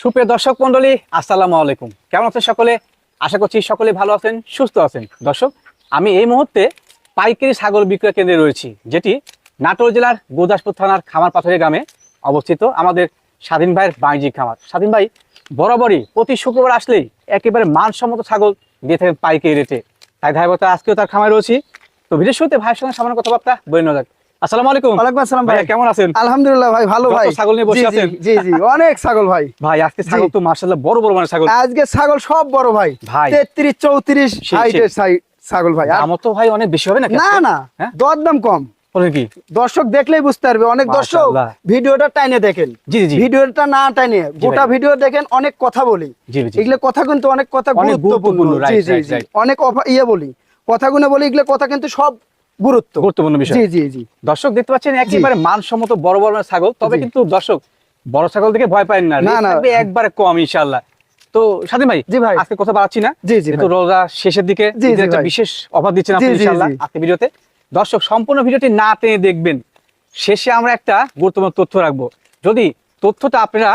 সুপ্রিয় দর্শক মন্ডলী, আসসালামু আলাইকুম। কেমন আছেন সকলে? আশা করছি সকলে ভালো আছেন, সুস্থ আছেন। দর্শক, আমি এই মুহূর্তে পাইকারি ছাগল বিক্রয় কেন্দ্রে রয়েছি, যেটি নাটোর জেলার গুরদাসপুর থানার খামার পাথরের গ্রামে অবস্থিত আমাদের স্বাধীন ভাইয়ের বাণিজ্যিক খামার। স্বাধীন ভাই, বরাবরই প্রতি শুক্রবার আসলেই একেবারে মানসম্মত ছাগল দিয়ে থাকেন পাইকারি রেটে। তাই ধারাবাহিকতা আজকেও তার খামারে রয়েছি। তো বিশেষ শুরুতে ভাইয়ের সঙ্গে সামান্য কথাবার্তা বলে নেওয়া যাক। আসসালামু আলাইকুম। ওয়ালাইকুম আসসালাম ভাই। কেমন আছেন? আলহামদুলিল্লাহ ভাই ভালো ভাই। ছাগল নিয়ে বসে জি, জি, আছেন? জি জি অনেক ছাগল ভাই। ভাই আজকে ছাগল তো মার্শাল্লাহ বড় বড় মানে ছাগল। আজকে ছাগল সব বড় ভাই। ভাই। তেত্রিশ চৌত্রিশ সেই, হাইটের ছাগল ভাই। আমার তো ভাই অনেক বেশি হবে না না না? দরদাম কম। কি? দর্শক দেখলেই বুঝতে পারবে। অনেক দর্শক ভিডিওটা টাইনে দেখেন। জি জি ভিডিওটা না টাইনে গোটা ভিডিও দেখেন অনেক কথা বলি। এগুলো কথা কিন্তু অনেক কথা গুরুত্বপূর্ণ। জি জি. অনেক ইয়ে বলি। কথাগুলো বলি এগুলো কথা কিন্তু সব গুরুত্ব। গুরুত্বপূর্ণ বিষয়। জি জি জি। দর্শক দেখতে পাচ্ছেন একেবারে মানসম্মত বড় বড় ছাগল তবে কিন্তু দর্শক বড় ছাগল দেখে ভয় পায় না। একবারে কম ইনশাআল্লাহ। তো স্বাধীন ভাই জি ভাই। আজকে কথা বাড়াচ্ছি না। জি জি রোজা শেষের দিকে একটা বিশেষ অফার দিচ্ছেন আপনি ইনশাআল্লাহ আজকে ভিডিওতে। দর্শক সম্পূর্ণ ভিডিওটি না টেনে দেখবেন। শেষে আমরা একটা গুরুত্বপূর্ণ তথ্য রাখব। যদি তথ্যটা আপনারা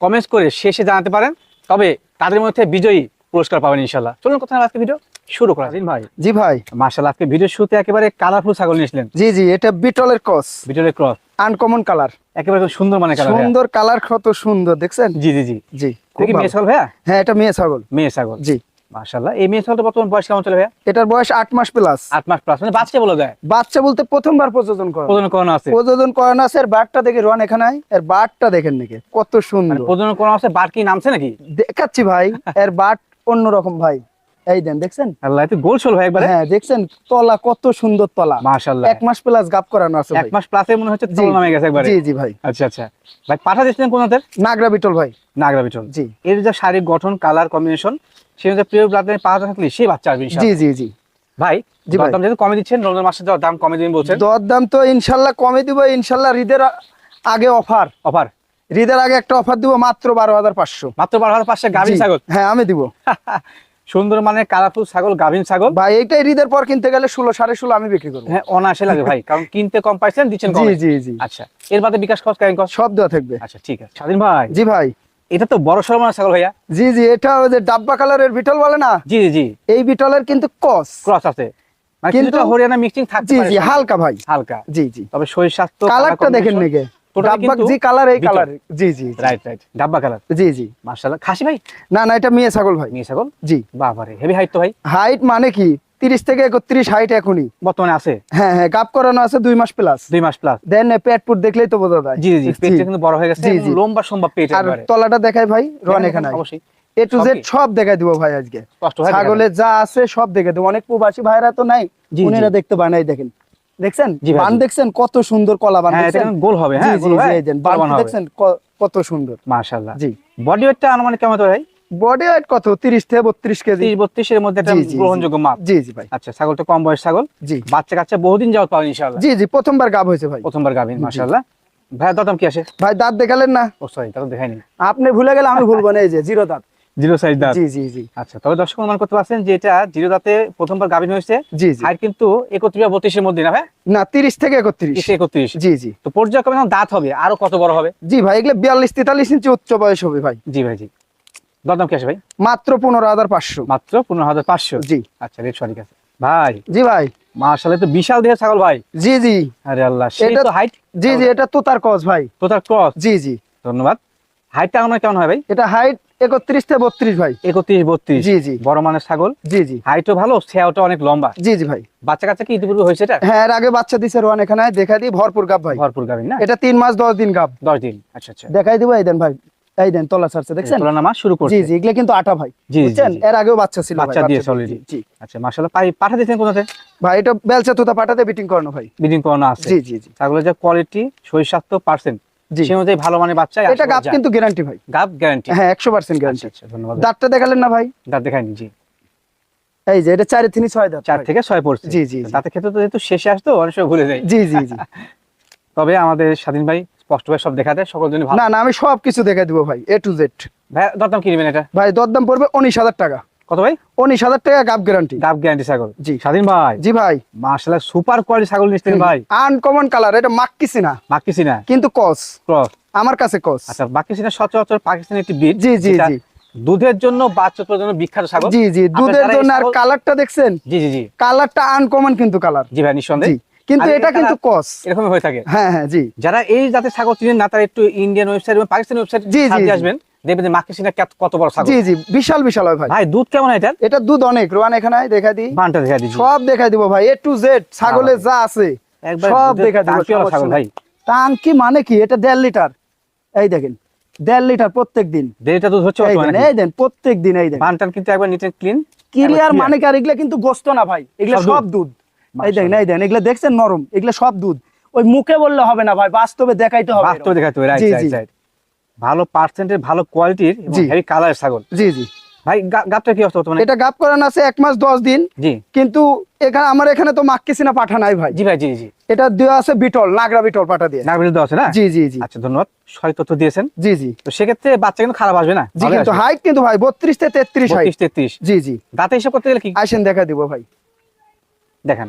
কমেন্টস করে শেষে জানাতে পারেন তবে তাদের মধ্যে বিজয়ী পুরস্কার পাবেন ইনশাআল্লাহ। চলুন কথা আজকে ভিডিও। শুরু করা দিন ভাই। জি ভাই মার্শাল্লাহ আজকে ভিডিও শুরুতে একেবারে কালারফুল ছাগল নিয়েছিলেন জি জি এটা বিটলের কস ভিডিওর ক্রস। আনকমন কালার একেবারে সুন্দর মানে কালার সুন্দর কালার কত সুন্দর দেখছেন? জি জি জি। জি এটা মেয়ে ছাগল ভাইয়া? হ্যাঁ এটা মেয়ে ছাগল। মেয়ে ছাগল। জি। মার্শাল্লাহ এই মেয়ে ছাগলটা বর্তমান বয়স কেমন চলে ভাইয়া? এটার বয়স আট মাস প্লাস আট মাস প্লাস মানে বাচ্চা বলে দেয়? বাচ্চা বলতে প্রথমবার প্রযোজন করা প্রজনন করানো আছে। প্রযোজন করানো আছে এর বাটটা দেখে রন এখানে এর বাটটা দেখেন নাকি কত মানে সুন্দর। প্রজনন করানো আছে বার কি নামছে নাকি? দেখাচ্ছি ভাই এর বাট অন্যরকম ভাই। এই দেন দেখছেন? আল্লাহ এত গোল শোল ভাই একবারে। হ্যাঁ দেখছেন? তলা কত সুন্দর তলা। মার্শাল্লাহ এক মাস প্লাস গাপ করানো আছে এক মাস প্লাসে মনে হচ্ছে। তল নামে গেছে একবারে। জি জি ভাই। আচ্ছা আচ্ছা। ভাই পাঠা দিচ্ছিলেন কোন হাতের নাগরা বিটল ভাই। নাগরা বিটল। জি। এর যে শারীরিক গঠন কালার কম্বিনেশন সেই অনুযায়ী প্রিয় পাঠা থাকলে সেই বাচ্চা আসবে জি জি জি। ভাই যেহেতু কমে দিচ্ছেন রমজান মাসে দাম কমে দিন বলছেন। দর দাম তো ইনশাল্লাহ কমে দিব ইনশাল্লাহ ঈদের আগে অফার অফার ঈদের আগে একটা অফার দিব মাত্র বারো হাজার পাঁচশো। মাত্র বারো হাজার পাঁচশো জি, ছাগল? হ্যাঁ আমি দিব। সুন্দর মানে কালারফুল ছাগল গাভীন ছাগল। ভাই এইটাই ঈদের পর কিনতে গেলে ষোলো সাড়ে ষোলো আমি বিক্রি করব। হ্যাঁ অনায়াসে লাগে ভাই কারণ কিনতে কম পাইছেন দিচ্ছেন জি জি জি। আচ্ছা এর বাদে বিকাশ খরচ কেন সব দেওয়া থাকবে। আচ্ছা ঠিক আছে। স্বাধীন ভাই। জি ভাই। এটা তো বড় সড়ো মানে ছাগল ভাইয়া। জি জি এটা ওই যে ডাব্বা কালারের বিটল বলে না? জি জি এই বিটলের কিন্তু কস ক্রস আছে। মানে কিন্তু- হরিয়ানা মিক্সিং থাকতে জি জি হালকা ভাই। হালকা। জি জি। তবে শরীর স্বাস্থ্য কালারটা দেখেন নাকি ডাব্বা জি কালার এই কালার জি জি জি। রাইট রাইট ডাব্বা কালার জি জি। মার্শাল্লাহ খাসি ভাই? না না এটা মেয়ে ছাগল ভাই। নিয়ে ছাগল? জি। বাবারে হেভি হাইট তো ভাই। হাইট মানে কি? তিরিশ থেকে একত্রিশ হাইট এখনই। বর্তমানে আছে? হ্যাঁ হ্যাঁ গাপ করানো আছে দুই মাস প্লাস দুই মাস প্লাস দেন পেট পুট দেখলেই তো বোঝা যায়। জি জি জি পেটটা কিন্তু বড় হয়ে গেছে জি, এবং জি। লম্বা সম্ভব পেট আর তলাটা দেখাই ভাই রন এখানে। অবশ্যই। এ টু জেড সব দেখাই দিব ভাই আজকে। ছাগলের যা আছে সব দেখে দেবো। অনেক প্রবাসী ভাইরা তো নাই। উনিরা দেখতে পায় নাই দেখেন। দেখছেন? বান দেখছেন? কত সুন্দর কলা বান হ্যাঁ দেখছেন? গোল হবে হ্যাঁ জি জি বান দেখছেন? কত সুন্দর। মাশাআল্লাহ। জি। বডি ওয়েটটা আনুমানিক কেমন ভাই? বডি ওয়েট কত? 30 থেকে 32 কেজি। 30 32 এর মধ্যে একটা। গ্রহণযোগ্য মাপ। জি জি ভাই। আচ্ছা ছাগলটা কম বয়স ছাগল। জি। বাচ্চা কাচ্চা বহুদিন যাওয়ার পাবেন ইনশাআল্লাহ। জি জি প্রথমবার গাব হয়েছে ভাই। প্রথমবার গাভিন মাশাআল্লাহ। ভাই দাম কি আসে? ভাই দাঁত দেখালেন না। ও সরি তা তো দেখাইনি। আপনি ভুলে গেলে আমি ভুলবো না এই যে জিরো দাঁত। জিরো সাইজ দাঁত। জি জি জি। আচ্ছা তবে দর্শক অনুমান করতে পারছেন যে এটা জিরো দাঁতে প্রথমবার গাভিন হয়েছে। জি জি। হাইট কিন্তু একত্রিশ বা বত্রিশের মধ্যে না ভাই? না 30 থেকে 31 তিরিশ একত্রিশ। জি জি। তো পর্যায়ক্রমে দাঁত হবে আরও কত বড় হবে? জি ভাই এগুলো 42 43 ইঞ্চি উচ্চ বয়স হবে ভাই। জি ভাই জি। দরদাম কি ভাই? মাত্র 15500 মাত্র পনেরো হাজার পাঁচশো? জি। আচ্ছা রেট সঠিক আছে। ভাই জি ভাই। মার্শাল তো বিশাল দেহের ছাগল ভাই। জি জি। আরে আল্লাহ সেই এটা- তো হাইট জি জি এটা তোতার কস ভাই। তো তার ক্রস জি জি। ধন্যবাদ। হাইটটা আমার কেমন হয় ভাই? এটা হাইট একত্রিশটা বত্রিশ ভাই। একত্রিশ বত্রিশ। জি বড় ছাগল? জি জি। ভালো বাচ্চা কাচ্চা শুরু এগুলা কিন্তু আটা ভাই। এর বাচ্চা দিয়ে ভাই এটা বেলচা তো পাঠাতে বিটিং করানো ভাই বিটিং করানো আছে। ছাগলের যা কোয়ালিটি 67% ভালো মানে বাচ্চা এটা কিন্তু গ্যারান্টি ভাই। গ্যারান্টি হ্যাঁ একশো পার্সেন্ট আচ্ছা, আচ্ছা, ধন্যবাদ। দাঁতটা দেখালেন না ভাই? জি। যে এটা চারে তিনি ছয় চার থেকে ছয় পড়ছে। জি জি তো যেহেতু আসতো ভুলে জি জি তবে আমাদের স্বাধীন ভাই স্পষ্টভাবে সব দেখাতে সকল জন্য না না আমি সবকিছু দেখে দিবো ভাই এ টু জেড ভাই দরদাম কিনবেন এটা? ভাই দরদাম পড়বে উনিশ হাজার টাকা। কত ভাই? উনিশ হাজার টাকা গাব গ্যারান্টি গাব গ্যারান্টি ছাগল। জি। স্বাধীন ভাই। জি ভাই। মাশাআল্লাহ সুপার কোয়ালিটি ছাগল নিচ্ছেন ভাই। আনকমন কালার এটা মাক্কিছি না বাকিছি না কিন্তু কস ক্রস আমার কাছে কস আচ্ছা বাকিছি না সচরাচর পাকিস্তানি একটি বিট জি, জি, জি। দুধের জন্য বাচ্চা জন্য বিখ্যাত ছাগল। জি জি। দুধের জন্য আর কালারটা দেখছেন? জি জি জি। কালারটা আনকমন কিন্তু কালার জি ভাই নিঃসন্দেহে। কিন্তু এটা কিন্তু কস এরকমই হয়ে থাকে। হ্যাঁ হ্যাঁ জি। যারা এই জাতের ছাগল চিনেন না তারা একটু ইন্ডিয়ান ওয়েবসাইট এবং পাকিস্তানি ওয়েবসাইট জি, জি, জি। আসবেন। দেখবেন যে কত বড় ছাগল। জি জি বিশাল বিশাল হয় ভাই। ভাই দুধ কেমন এটার? এটা দুধ অনেক রোয়ান এখানে দেখা দিই। বানটা দেখা দিচ্ছি সব দেখাই দিব ভাই এ টু জেড ছাগলের যা আছে একবার সব দেখা দিব ছাগল ভাই। টাঙ্কি মানে কি? এটা দেড় লিটার। এই দেখেন দেড় লিটার প্রত্যেক দিন। দুধ হচ্ছে এই দেন এই দেন প্রত্যেক দিন এই দেন বানটান কিন্তু একবার ক্লিন ক্লিয়ার মানে কি? আর এগুলা কিন্তু গোস্ত না ভাই এগুলা সব দুধ। এই দেখেন এই দেন এগুলা দেখছেন নরম এগুলা সব দুধ। ওই মুখে বললে হবে না ভাই বাস্তবে দেখাইতে হবে বাস্তবে দেখাতে হবে রাইট রাইট রাইট ভালো পার্সেন্টের ভালো কোয়ালিটির। হেভি কালারের ছাগল। জি জি। ভাই গাবটা কি অবস্থা বর্তমানে? এটা গাপ করানো আছে এক মাস দশ দিন। জি। কিন্তু এখানে আমার এখানে তো মাক্কিসিনা পাঠা নাই ভাই। জি ভাই জি জি। এটা দেওয়া আছে বিটল নাগরা বিটল পাঠা দিয়ে। নাগরিক দেওয়া আছে না? জি জি জি। আচ্ছা ধন্যবাদ। সঠিক তথ্য দিয়েছেন। জি জি। তো সেক্ষেত্রে বাচ্চা কিন্তু খারাপ আসবে না? জি কিন্তু হাইট কিন্তু ভাই বত্রিশ থেকে তেত্রিশ হাইট বত্রিশ তেত্রিশ। জি জি। দাঁতে হিসাব করতে গেলে কি? আসেন দেখা দিব ভাই। দেখেন।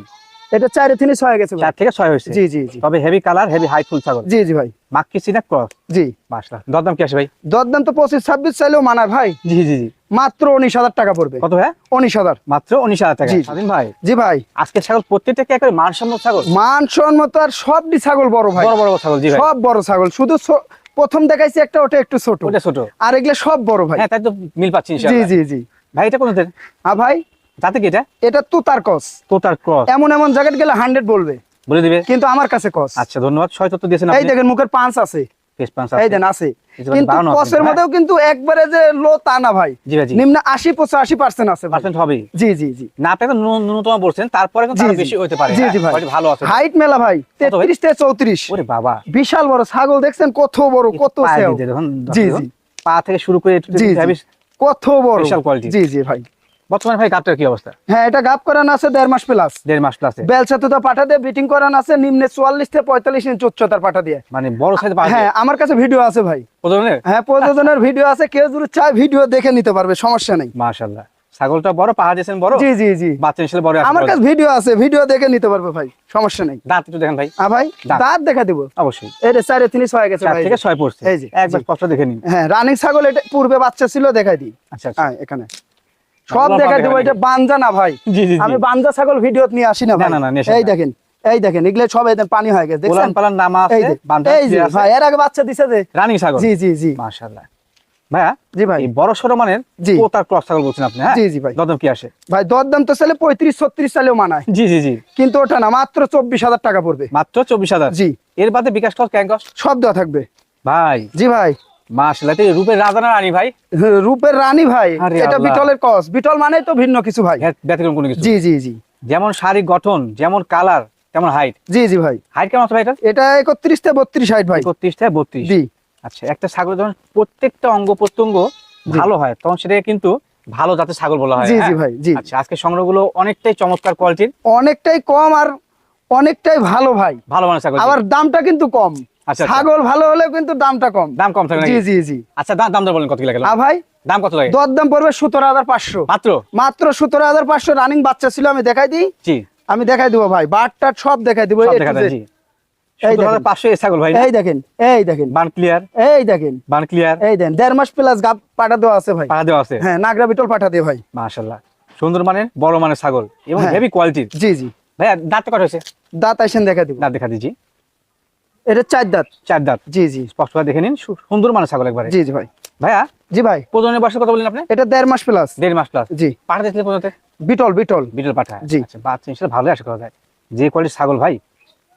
এটা চারে ছয় গেছে চার থেকে ছয় হয়েছে? জি জি জি। তবে heavy colour heavy height full ছাগল। জি জি ভাই। মাক্কি সিনা ক্রস জি। মাসলা দরদাম কি আসে ভাই? দরদাম তো পঁচিশ ছাব্বিশ চাইলেও ভাই। জি জি জি। মাত্র উনিশ হাজার টাকা পড়বে। কত ভাই? উনিশ হাজার। মাত্র উনিশ হাজার টাকা। স্বাধীন ভাই। জি ভাই। আজকে ছাগল প্রত্যেকটা কি একবারে মানসম্মত ছাগল? মান সম্মত আর সবটি ছাগল বড় ভাই। বড় বড় ছাগল জি ভাই। সব বড় ছাগল। শুধু প্রথম দেখাইছি একটা ওটা একটু ছোট। ওটা ছোট। আর এগুলো সব বড় ভাই। হ্যাঁ তাই তো মিল পাচ্ছি জি ইনশাআল্লাহ। জি জি। ভাই এটা কোনদের হ্যাঁ ভাই? যাতে কি এটা? এটা তুতার কস তোতার ক্রস। এমন এমন জায়গায় গেলে হান্ড্রেড বলবে। বলে দিবে? কিন্তু আমার কাছে কস আচ্ছা ধন্যবাদ। ছয় তথ্য দিয়েছেন এই দেখেন মুখের পাঁচ আছে। এই দেন আছে। কিন্তু কসের। মধ্যেও কিন্তু একবারে যে লো তা না ভাই। জি ভাই জি। নিম্ন আশি পঁচাশি পার্সেন্ট আছে পার্সেন্ট হবে জি জি জি। না আপনি ন্যূনতম বলছেন তারপরে কিন্তু বেশি হতে পারে। জি, জি ভাই। ভালো আছে। হাইট মেলা ভাই কত ভাই? তেত্রিশ থেকে চৌত্রিশ। ওরে বাবা। বিশাল বড় ছাগল দেখছেন? কত বড় কত সেও। জি জি। পা থেকে শুরু করে। কত বড়। Special quality। জি জি ভাই। বর্তমানে ভাই গাবটার কি অবস্থা? হ্যাঁ এটা করানো আছে দেড় মাস প্লাস দেড় মাস প্লাসে পাঠা দিয়ে বিটিং করানো আছে নিম্নে চুয়াল্লিশ থেকে পঁয়তাল্লিশ ইঞ্চ উচ্চতার পাঠা দিয়ে। মানে বড় সাইজ হ্যাঁ আমার কাছে ভিডিও আছে ভাই। হ্যাঁ প্রযোজনের ভিডিও আছে কেউ যদি চায় ভিডিও দেখে নিতে পারবে সমস্যা নেই। মাশাআল্লাহ। ছাগলটা বড় দিয়েছেন বড়? জি জি জি। বাচ্চা হিসেবে বড় আমার কাছে ভিডিও আছে ভিডিও দেখে নিতে পারবে ভাই সমস্যা নেই। দাঁত একটু দেখেন ভাই। হ্যাঁ ভাই দাঁত। দেখা দিব। অবশ্যই। চারে তিনি ছয় গেছে ভাই। থেকে ছয় পড়ছে। এই যে, একবার। স্পষ্ট দেখে নিন। হ্যাঁ রানিং ছাগল এটা পূর্বে বাচ্চা ছিল দেখাই দিই। আচ্ছা আচ্ছা। হ্যাঁ এখানে। সব দেখাই দিব এটা বানজা না ভাই। আমি জি বানজা ছাগল ভিডিও নিয়ে আসি না ভাই। এই দেখেন এই দেখেন এগুলো সব এদের পানি হয়ে গেছে দেখছেন? পালান নামা আছে এই ভাই এর আগে বাচ্চা দিছে যে। রানিং ছাগল। জি জি জি। মাশাআল্লাহ। ভাইয়া জি ভাই। বড় সড়ো মানের জি। কোতার ক্রস ছাগল বলছেন আপনি হ্যাঁ? জি, জি ভাই। দদম কি আসে? ভাই দর তো চাইলে পঁয়ত্রিশ ছত্রিশ চাইলেও মানায়। জি জি জি। কিন্তু ওটা না মাত্র চব্বিশ হাজার টাকা পড়বে। মাত্র চব্বিশ হাজার? জি। এর বাদে বিকাশ সব দেওয়া থাকবে। ভাই। জি ভাই। মাশাআল্লাহ রূপের রাজা না রানী ভাই? রূপের রানী ভাই এটা বিটলের কস বিটল মানে তো ভিন্ন কিছু ভাই। ব্যতিক্রম কোনো কিছু। জি জি জি। যেমন শারীরিক গঠন যেমন কালার তেমন হাইট জি জি ভাই। হাইট কেমন আছে ভাই এটা? এটা একত্রিশ থেকে বত্রিশ হাইট ভাই। একত্রিশ থেকে বত্রিশ। জি। আচ্ছা একটা ছাগল যখন প্রত্যেকটা অঙ্গ প্রত্যঙ্গ ভালো হয় তখন সেটাকে কিন্তু ভালো জাতের ছাগল বলা হয় জি হ্যাঁ? জি ভাই জি। আচ্ছা আজকে সংগ্রহগুলো অনেকটাই চমৎকার কোয়ালিটির অনেকটাই কম আর অনেকটাই ভালো ভাই। ভালো মানের ছাগল। আবার দামটা কিন্তু কম। আচ্ছা, আচ্ছা। ছাগল ভালো হলেও কিন্তু দামটা কম। দাম কম থাকে জি জি জি। আচ্ছা দাম দাম বলেন কত কি লাগে আ ভাই দাম কত লাগে? দর দাম পড়বে সতেরো হাজার পাঁচশো। মাত্র? মাত্র সতেরো হাজার পাঁচশো রানিং বাচ্চা ছিল আমি দেখাই দিই? জি। আমি দেখাই দিব ভাই বাট টাট সব দেখাই দিব। যায় জি। এই দেখেন। এই ছাগল ভাই এই দেখেন এই দেখেন। বান ক্লিয়ার এই দেখেন। বান ক্লিয়ার এই দেন দেড় মাস প্লাস গাপ পাঠা দেওয়া আছে ভাই। পাড়া দেওয়া আছে? হ্যাঁ নাগরা বিটল পাঠা দিয়ে ভাই। মাশাল্লাহ সুন্দর মানের বড় মানের ছাগল এবং হ্যাঁ। হেভি কোয়ালিটির জি জি। ভাইয়া দাঁত কত হয়েছে? দাঁত আইসেন দেখা দিব। দাঁত দেখা দিচ্ছি। এটা চার দাঁত। চার দাঁত। জি জি। স্পষ্ট করে দেখে নিন। সুন্দর মানে ছাগল একবারে। জি জি ভাই। ভাইয়া? জি ভাই। প্রজনের বয়সের কথা বলেন আপনি? এটা দেড় মাস প্লাস দেড় মাস প্লাস জি। পাঠা দিয়েছিলেন প্রজনতে বিটল বিটল। বিটল পাঠা। জি। আচ্ছা বাচ্চা ভালো ভালোই আশা করা যায়। যে কোয়ালিটির ছাগল ভাই।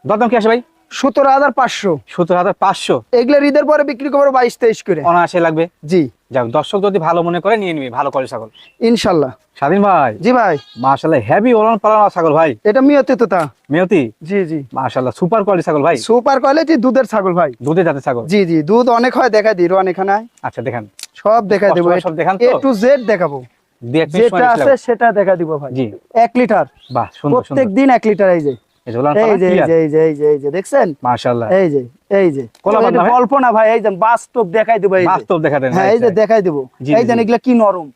দরদাম কি আসে ভাই? সতেরো হাজার পাঁচশো। সত্তর হাজার পাঁচশো? এগুলো ঈদের পরে বিক্রি করব বাইশ তেইশ করে। অনায়াসে লাগবে? জি। যাক দর্শক যদি ভালো মনে করে নিয়ে নিবি। ভালো কোয়ালিটির ছাগল। ইনশাল্লাহ। স্বাধীন ভাই? জি ভাই। মাশাল্লাহ হেভি ওলান পালানো ছাগল ভাই। এটা মিয়তে তো তা। মেয়তি? জি জি। মাশাল্লাহ সুপার কোয়ালিটি ছাগল ভাই। সুপার কোয়ালিটি দুধের ছাগল ভাই। দুধে জাতের ছাগল। জি জি। দুধ অনেক হয় দেখাই দিই রোয়ান এখানে। আচ্ছা দেখেন। সব দেখাই দেবো। সব দেখান এ টু জেড দেখাবো। যেটা আছে সেটা দেখা দিব ভাই। জি। এক লিটার। বাহ সুন্দর। প্রত্যেক দিন এক লিটার এই যে। এই যে এই যে এই যে এই যে এই যে এই যে দেখছেন? মাশাল্লাহ এই যে এই যে। কলা তো বাঁধা এটা ভাই? গল্প না ভাই এই যে বাস্তব দেখাই দেবো এই বাস্তব দেখা দেন হ্যাঁ এই যে দেখাই দেবো। এই জি, এগুলা কি নরম?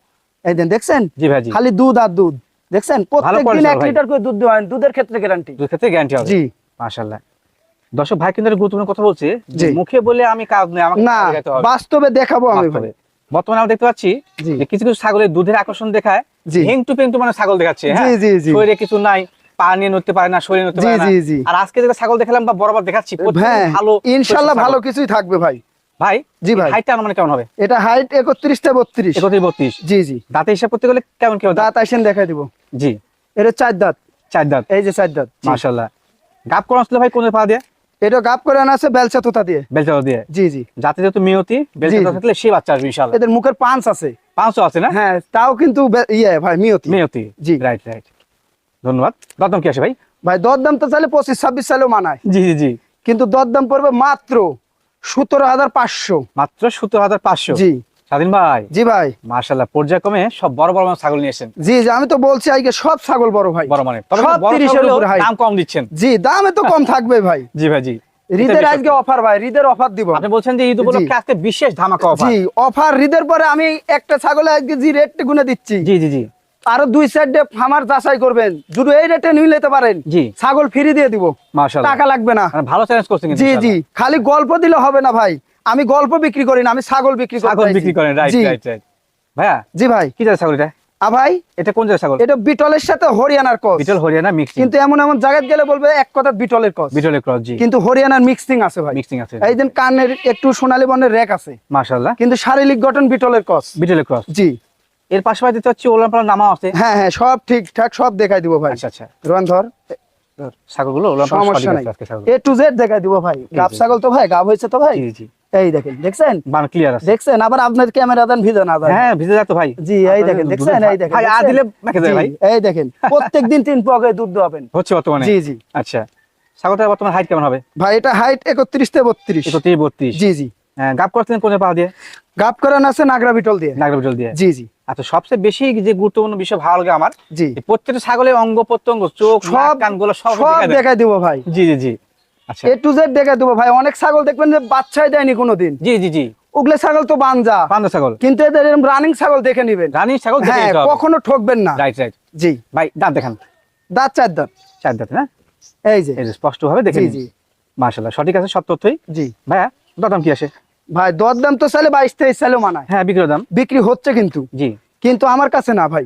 এই দেন দেখছেন? জি ভাই খালি দুধ আর দুধ দেখছেন? প্রত্যেক দিন quality এক ভাই। লিটার করে দুধ দেওয়া দুধের ক্ষেত্রে গ্যারান্টি দুধ ক্ষেত্রে গ্যারান্টি হবে। জি। মাশাআল্লাহ। দর্শক ভাই কিন্তু গুরুত্বপূর্ণ কথা বলছে মুখে বলে আমি কাজ নেই আমাকে না হবে। বাস্তবে দেখাবো আমি ভাই। বর্তমানে আমরা দেখতে পাচ্ছি যে কিছু কিছু ছাগলের দুধের আকর্ষণ দেখায় হেংটু পেংটু মানে ছাগল দেখাচ্ছে হ্যাঁ? শরীরে কিছু নাই পা নিয়ে নড়তে পারে না শরীরে নড়তে পারে না। জি জি। আর আজকে যে ছাগল দেখালাম বা বরাবর দেখাচ্ছি ভালো ইনশাল্লাহ ভালো কিছুই থাকবে ভাই। ভাই জি ভাই। হাইটটা মানে কেমন হবে? এটা হাইট একত্রিশ থেকে বত্রিশ। একত্রিশ বত্রিশ। জি জি। দাঁতে হিসাব করতে গেলে কেমন কেমন দাঁত দাঁত আইসেন দেখাই দিব। জি। এটা চার দাঁত। চার দাঁত। এই যে চার দাঁত জি। মাশাআল্লাহ। গাপ কোন আসলে ভাই কোন পা দিয়ে? এটা করে আনা আছে বেলচা তোতা দিয়ে। বেলচা দিয়ে? জি জি। যাতে যেহেতু মিয়তি বেলচা জি। থাকলে সে বাচ্চা আসবে ইনশাআল্লাহ। এদের মুখের পাঁচ আছে। পাঁচশো আছে না? হ্যাঁ তাও কিন্তু ইয়ে ভাই মিয়তি। মিয়তি। জি। রাইট রাইট ধন্যবাদ। দরদাম কি ভাই? ভাই দর দাম তো চাইলে পঁচিশ ছাব্বিশ সালেও মানায়। জি জি জি। কিন্তু দর দাম পড়বে মাত্র সতেরো হাজার পাঁচশো। মাত্র সত্তর হাজার পাঁচশো? জি। স্বাধীন ভাই? জি ভাই। মার্শাল্লাহ পর্যায়ক্রমে সব বড় বড় ছাগল নিয়ে এসেছেন জি জি আমি তো বলছি আজকে সব ছাগল বড় ভাই। বড় মানের। তবে সব বড় 30 এর ছাগলেও উপরে height। দাম কম দিচ্ছেন। জি দামে তো কম থাকবে ভাই। জি ভাই জি। হৃদের আজকে অফার ভাই হৃদের অফার দিব। আপনি বলছেন যে ঈদ উপলক্ষে আজকে বিশেষ ধামাকা অফার। জি অফার হৃদের পরে আমি একটা ছাগলে আজকে জি রেট গুনে দিচ্ছি। জি জি জি। আরও দুই সাইডে ফার্মার যাচাই করবেন। যদি এই রেটে নিয়ে নিতে পারেন জি। ছাগল ফ্রি দিয়ে দিব। টাকা লাগবে না। মানে ভালো চ্যালেঞ্জ করছেন জি জি। খালি গল্প দিলে হবে না ভাই। আমি গল্প বিক্রি করি না আমি ছাগল বিক্রি করি ছাগল বিক্রি করেন রাইট রাইট রাইট ভাইয়া জি ভাই। কি জাতের ছাগল এটা? আ ভাই এটা কোন জাতের ছাগল? এটা বিটলের সাথে হরিয়ানার বিটল হরিয়ানা মিক্সিং কিন্তু এমন এমন জায়গায় গেলে বলবে এক কথা বিটলের কস। বিটলের ক্রস জি। কিন্তু হরিয়ানার মিক্সিং আছে ভাই। মিক্সিং আছে। এই দিন কানের একটু সোনালী বর্ণের রেক আছে। মার্শাল্লাহ কিন্তু শারীরিক গঠন বিটলের কস। বিটলের ক্রস জি। এর পাশাপাশি দেখতে পাচ্ছি ওলাম পালাম নামা আছে। হ্যাঁ হ্যাঁ সব ঠিকঠাক সব দেখাই দিব ভাই। আচ্ছা আচ্ছা। রোহান ধর। ছাগলগুলো সমস্যা নাই। এ টু জেড দেখাই দিব ভাই। গাব ছাগল তো ভাই গাব হয়েছে তো ভাই? জি জি। এই দেখেন দেখছেন? বান ক্লিয়ার আছে। দেখছেন? আবার আপনার ক্যামেরা দেন ভিজে না হ্যাঁ ভিজে ভাই। জি এই দেখেন দেখছেন? এই দেখেন ভাই আ দিলে মেখে যায় ভাই? এই দেখেন প্রত্যেকদিন তিন পকে দুধ দোয়াবেন হচ্ছে বর্তমানে? জি জি। আচ্ছা। বর্তমানে হাইট কেমন হবে? ভাই এটা হাইট একত্রিশ থেকে বত্রিশ। একত্রিশ বত্রিশ। জি জি। হ্যাঁ, গাপ করতেন কোন পা দিয়ে? গাপ করান আছে নাগরা বিটল দিয়ে। নাগরা বিটল দিয়ে। জি জি। আচ্ছা সবচেয়ে বেশি যে গুরুত্বপূর্ণ বিষয় ভালো লাগে আমার জি। প্রত্যেকটা ছাগলের অঙ্গ প্রত্যঙ্গ চোখ সব কানগুলো সব দেখাই দিব ভাই। জি জি জি। আচ্ছা। এ টু জেড দেখাই দিব ভাই। অনেক ছাগল দেখবেন যে বাচ্চাই দেয়নি কোনোদিন। জি জি জি। ওগুলো ছাগল তো ছাগল। কিন্তু এদের রানিং ছাগল দেখে নিবেন। রানী ছাগল হ্যাঁ কখনো ঠকবেন না। রাইট রাইট জি। ভাই দাঁত দেখান। দাঁত চার দাঁত। চার দাঁত না? এই যে। স্পষ্ট ভাবে দেখে জি জি। সঠিক আছে সব তথ্যই। জি। ভাইয়া দাম কি আসে? ভাই দর দাম তো চাইলে বাইশ তেইশ চাইলেও মানায়। হ্যাঁ বিক্রয় দাম। বিক্রি হচ্ছে কিন্তু। জি। কিন্তু আমার কাছে না ভাই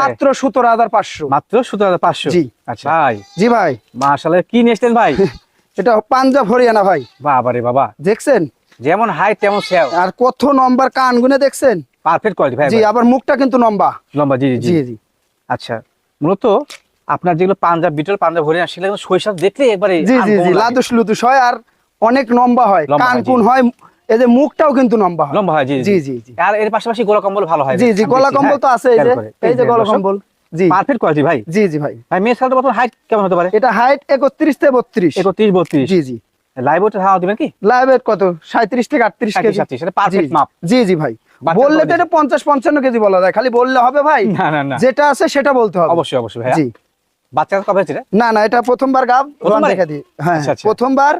মাত্র সতেরো হাজার পাঁচশো। মাত্র সতেরো হাজার পাঁচশো? জি। আচ্ছা। ভাই। জি ভাই। মাশাআল্লাহ কি ভাই? এটা পাঞ্জাব হরিয়ানা ভাই। বাবা রে বাবা। দেখছেন? যেমন হাইট তেমন সেও। আর কত নম্বর কান গুনে দেখছেন? পারফেক্ট কোয়ালিটি ভাই জি আবার মুখটা কিন্তু লম্বা। লম্বা জি জি জি। আচ্ছা মূলত আপনার যেগুলো পাঞ্জাব বিটল পাঞ্জাব হরিয়ানা সেগুলো শৈশব দেখলে একবারে জি জি জি লাদুস লুদুস হয় আর অনেক লম্বা হয়। লম্বা কান হয়, হয় এদের মুখটাও কিন্তু লম্বা হয়। লম্বা হয় জি জি। জি আর এর পাশাপাশি গোলা কম্বল ভালো হয়। জি জি গলা কম্বল তো আছে এই যে এই যে গলা কম্বল জি। পারফেক্ট কোয়ালিটি ভাই? জি জি ভাই। ভাই মেয়ে সালটা বর্তমান হাইট কেমন হতে পারে? এটা হাইট একত্রিশ থেকে বত্রিশ। একত্রিশ বত্রিশ। জি জি। লাইভ ওটা হাওয়া দিবেন কি? লাইভ কত? সাঁত্রিশ থেকে আটত্রিশ কেজি। 37, এটা perfect জি, মাপ। জি জি ভাই। বললে তো এটা পঞ্চাশ পঞ্চান্ন কেজি বলা যায়। খালি বললে হবে ভাই। না না না। যেটা আছে সেটা বলতে হবে। অবশ্যই অবশ্যই ভাইয়া। জি। বাচ্চা কবে হয়েছে না? না এটা প্রথমবার গাব প্রথমবারে? দেখা হ্যাঁ আচ্ছা, আচ্ছা। প্রথমবার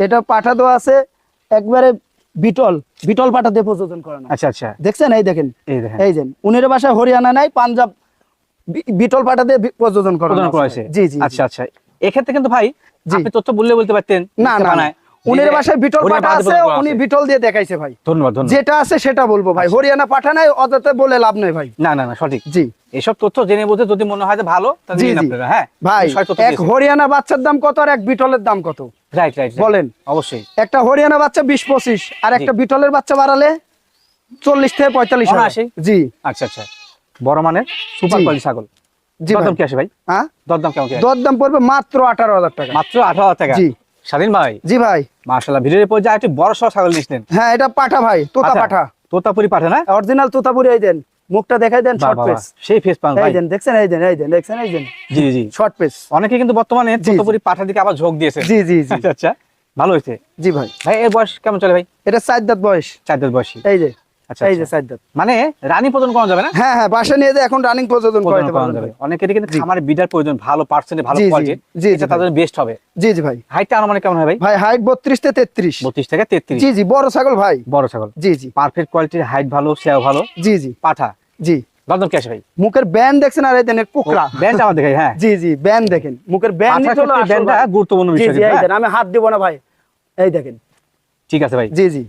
এটা পাঠা দেওয়া আছে। একবারে বিটল বিটল দিয়ে প্রযোজন করানো আচ্ছা আচ্ছা। দেখছেন? এই দেখেন। এই দেখেন। উনির বাসায় হরিয়ানা নাই পাঞ্জাব বিটল দিয়ে প্রযোজন করা হয়েছে জি জি আচ্ছা আচ্ছা। এক্ষেত্রে কিন্তু ভাই আপনি তথ্য বললে বলতে পারতেন না না। উনির বাসায় বিটল বাদে আছে উনি বিটল দিয়ে দেখাইছে ভাই। ধন্যবাদ। যেটা আছে সেটা বলব ভাই। আচ্ছা। হরিয়ানা পাঠা নাই অযথা বলে লাভ নেই ভাই। না না না সঠিক। জি। এসব তথ্য জেনে বুঝে যদি মনে হয় যে ভালো হ্যাঁ? ভাই এক হরিয়ানা বাচ্চার দাম কত আর এক বিটলের দাম কত? রাইট রাইট বলেন। অবশ্যই। একটা হরিয়ানা বাচ্চা বিশ পঁচিশ আর একটা বিটলের বাচ্চা বাড়ালে চল্লিশ থেকে পঁয়তাল্লিশ। জি। আচ্ছা আচ্ছা। বড় মানের সুপার। কোয়ালিটি ছাগল। জি দরদাম ভাই। কি আসে ভাই? হ্যাঁ? দরদাম কেমন কি আসে? দর দাম পড়বে মাত্র আঠারো হাজার টাকা। মাত্র আঠারো হাজার টাকা? জি। স্বাধীন ভাই? জি ভাই। মার্শাল্লাহ ভিডিওর পর যা একটু বড় সড় ছাগল নিয়েছিলেন হ্যাঁ এটা পাঠা ভাই তোতা আচ্ছা, পাঠা। তোতাপুরি পাঠে না? অরিজিনাল তোতাপুরি দেন। মুখটা দেখাই দেন শর্ট ফেস পেস সেই ফেস পান ভাই। দেন দেখছেন? এই দেন এই দেন দেখছেন? এই দেন। জি জি। শর্ট পেস অনেকে কিন্তু বর্তমানে ততপুরি পাঠার দিকে আবার ঝোক দিয়েছে। জি জি জি। আচ্ছা ভালো হয়েছে। জি ভাই। ভাই এর বয়স কেমন চলে ভাই? এটা চার দাঁত বয়স। চার দাঁত বয়স। এই যে। এই যে আচ্ছা। চার দাঁত মানে রানী প্রদান করা যাবে না? হ্যাঁ হ্যাঁ বাসা নিয়ে এখন রানিং প্রযোজন প্রদান করাইতে যাবে। অনেকেরই কিন্তু খামারে বিডার প্রয়োজন ভালো পার্সেন্টে ভালো জি, জি, কোয়ালিটির জি, জি এটা তাদের বেস্ট হবে। জি জি ভাই। হাইটটা আনুমানিক কেমন হয় ভাই? ভাই হাইট বত্রিশ থেকে তেত্রিশ। বত্রিশ থেকে তেত্রিশ। জি জি বড় ছাগল ভাই। বড় ছাগল। জি জি। পারফেক্ট কোয়ালিটির হাইট ভালো সেও ভালো। জি জি। পাঠা। জি। দরদাম কি ভাই? মুখের ব্যান্ড দেখছেন আর আমার দেখাই হ্যাঁ। জি জি ব্যান্ড দেখেন। মুখের ব্যান্ড হলো ব্যান্ডটা গুরুত্বপূর্ণ বিষয় জি হ্যাঁ? আমি হাত দিব না ভাই। এই দেখেন। ঠিক আছে ভাই। জি জি।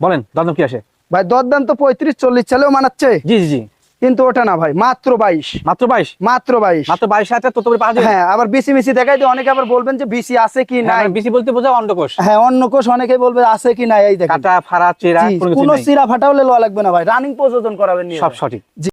বলেন দরদাম কি আসে ভাই দরদাম তো পঁয়ত্রিশ চল্লিশ চালেও মানাচ্ছে। জি জি কিন্তু ওটা না ভাই মাত্র বাইশ। মাত্র বাইশ? মাত্র বাইশ। মাত্র বাইশ হাজার তো তোমার হ্যাঁ আবার বিসি মিসি দেখাই দিয়ে অনেকে আবার বলবেন যে বিসি আছে কি না নাই। মানে বলতে বোঝা অন্নকোষ। হ্যাঁ অন্নকোষ অনেকে বলবে আছে কি না এই দেখা ফাড়া চেরা কোনো চিরা ফাটাও লওয়া লাগবে না ভাই রানিং প্রযোজন করাবেন সব সঠিক।